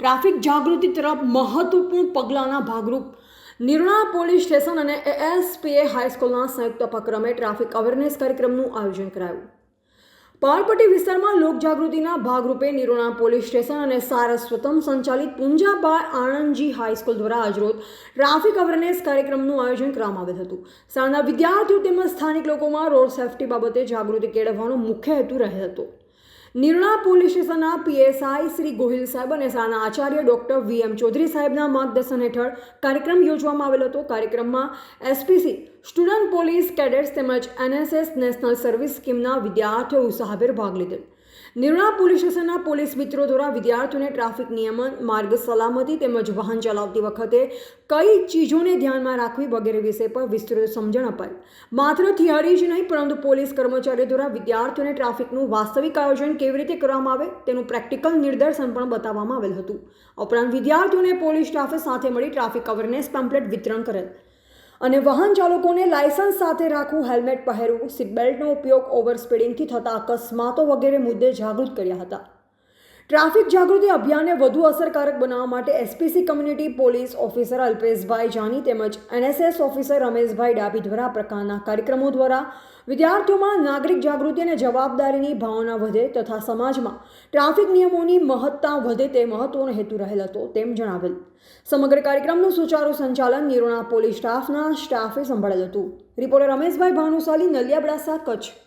Traffic જાગૃતિ તરફ મહત્વપૂર્ણ પગલાંના ભાગરૂપ. નિર્ણા police station અને એએસપીએ હાઈસ્કૂલના સંયુક્ત ઉપક્રમે ટ્રાફિક અવેરનેસ કાર્યક્રમનું આયોજન કરાયું. પાવરપટ્ટી વિસ્તારમાં લોકજાગૃતિના ભાગરૂપે નિરોણા પોલીસ સ્ટેશન અને સારસ્વતમ સંચાલિત પુંજાબા આણંદજી હાઈસ્કૂલ દ્વારા આજરોજ ટ્રાફિક અવેરનેસ કાર્યક્રમનું આયોજન કરવામાં આવ્યું હતું. શાળાના વિદ્યાર્થીઓ તેમજ સ્થાનિક લોકોમાં રોડ સેફટી બાબતે જાગૃતિ કેળવવાનો મુખ્ય હેતુ રહ્યો હતો. નિર્ણા પોલીસ સ્ટેશનના પીએસઆઈ શ્રી ગોહિલ સાહેબ અને સાના આચાર્ય ડોક્ટર વી એમ ચૌધરી સાહેબના માર્ગદર્શન હેઠળ કાર્યક્રમ યોજવામાં આવેલો હતો. કાર્યક્રમમાં એસપીસી, સ્ટુડન્ટ પોલીસ કેડેટ્સ તેમજ એનએસએસ નેશનલ સર્વિસ સ્કીમના વિદ્યાર્થીઓ ઉત્સાહભેર ભાગ લીધેલ નિર્ણા પોલીસ સ્ટેશનના પોલીસ મિત્રો દ્વારા વિદ્યાર્થીઓને ટ્રાફિક નિયમન, માર્ગ સલામતી તેમજ વાહન ચલાવતી વખતે કઈ ચીજોને ધ્યાનમાં રાખવી વગેરે વિષય પર વિસ્તૃત સમજણ અપાઈ માત્ર થિયરી જ નહીં, પરંતુ પોલીસ કર્મચારીઓ દ્વારા વિદ્યાર્થીઓને ટ્રાફિકનું વાસ્તવિક આયોજન કેવી રીતે કરવામાં આવે તેનું પ્રેક્ટિકલ નિદર્શન પણ બતાવવામાં આવેલ હતું. ઉપરાંત વિદ્યાર્થીઓને પોલીસ સ્ટાફે સાથે મળી ટ્રાફિક અવેરનેસ પેમ્પલેટ વિતરણ કરેલ. અને વાહન ચાલકોને લાયસન્સ સાથે રાખવું, હેલ્મેટ પહેરવું, સીટ બેલ્ટનો ઉપયોગ ઓવર સ્પીડિંગથી થતા અકસ્માતો વગેરે મુદ્દે જાગૃત કર્યા હતા. ટ્રાફિક જાગૃતિ અભિયાનને વધુ અસરકારક બનાવવા માટે SPC community police officer Alpeshbhai Jani તેમજ એનએસએસ ઓફિસર રમેશભાઈ ડાબી દ્વારા પ્રકારના કાર્યક્રમો દ્વારા વિદ્યાર્થીઓમાં નાગરિક જાગૃતિ અને જવાબદારીની ભાવના વધે તથા સમાજમાં ટ્રાફિક નિયમોની મહત્તા વધે તે મહત્વનો હેતુ રહેલ હતો તેમ જણાવેલ. સમગ્ર કાર્યક્રમનું સુચારુ સંચાલન નિરોણા પોલીસ સ્ટાફના સ્ટાફે સંભાળેલ હતું. રિપોર્ટર રમેશભાઈ ભાનુશાલી, નલિયાબડાસા, કચ્છ.